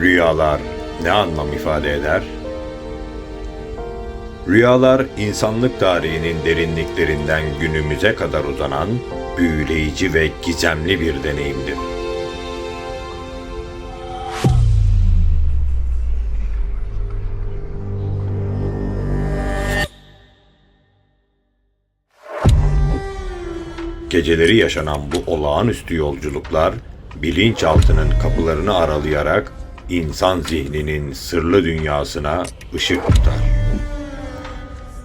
Rüyalar ne anlam ifade eder? Rüyalar insanlık tarihinin derinliklerinden günümüze kadar uzanan büyüleyici ve gizemli bir deneyimdir. Geceleri yaşanan bu olağanüstü yolculuklar bilinçaltının kapılarını aralayarak insan zihninin sırlı dünyasına ışık tutar.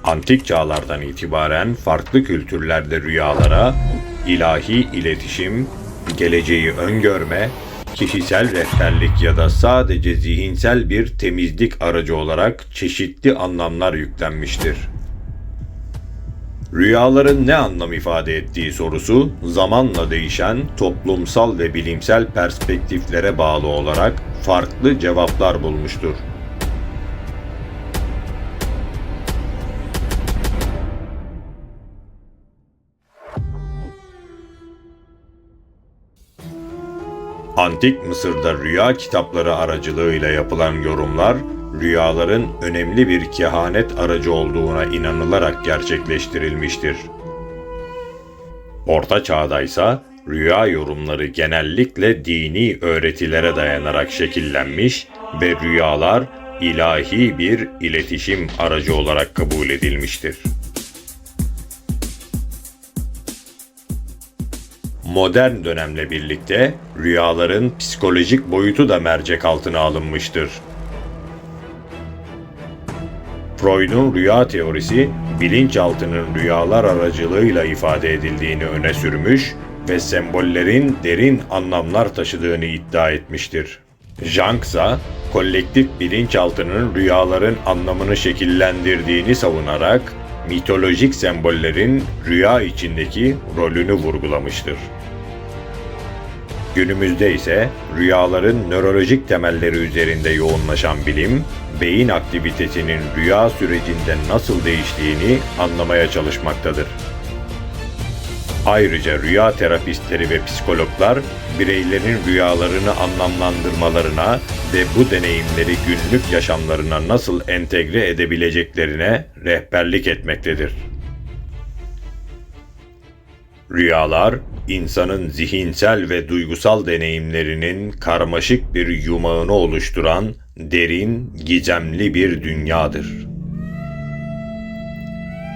Antik çağlardan itibaren farklı kültürlerde rüyalara ilahi iletişim, geleceği öngörme, kişisel rehberlik ya da sadece zihinsel bir temizlik aracı olarak çeşitli anlamlar yüklenmiştir. Rüyaların ne anlam ifade ettiği sorusu zamanla değişen toplumsal ve bilimsel perspektiflere bağlı olarak farklı cevaplar bulmuştur. Antik Mısır'da rüya kitapları aracılığıyla yapılan yorumlar, rüyaların önemli bir kehanet aracı olduğuna inanılarak gerçekleştirilmiştir. Orta Çağ'da ise rüya yorumları genellikle dini öğretilere dayanarak şekillenmiş ve rüyalar ilahi bir iletişim aracı olarak kabul edilmiştir. Modern dönemle birlikte rüyaların psikolojik boyutu da mercek altına alınmıştır. Freud'un rüya teorisi bilinçaltının rüyalar aracılığıyla ifade edildiğini öne sürmüş ve sembollerin derin anlamlar taşıdığını iddia etmiştir. Jung ise kolektif bilinçaltının rüyaların anlamını şekillendirdiğini savunarak mitolojik sembollerin rüya içindeki rolünü vurgulamıştır. Günümüzde ise rüyaların nörolojik temelleri üzerinde yoğunlaşan bilim, beyin aktivitesinin rüya sürecinde nasıl değiştiğini anlamaya çalışmaktadır. Ayrıca rüya terapistleri ve psikologlar bireylerin rüyalarını anlamlandırmalarına ve bu deneyimleri günlük yaşamlarına nasıl entegre edebileceklerine rehberlik etmektedir. Rüyalar, insanın zihinsel ve duygusal deneyimlerinin karmaşık bir yumağını oluşturan derin, gizemli bir dünyadır.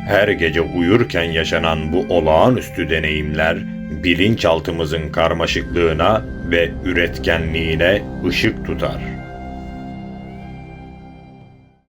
Her gece uyurken yaşanan bu olağanüstü deneyimler, bilinçaltımızın karmaşıklığına ve üretkenliğine ışık tutar.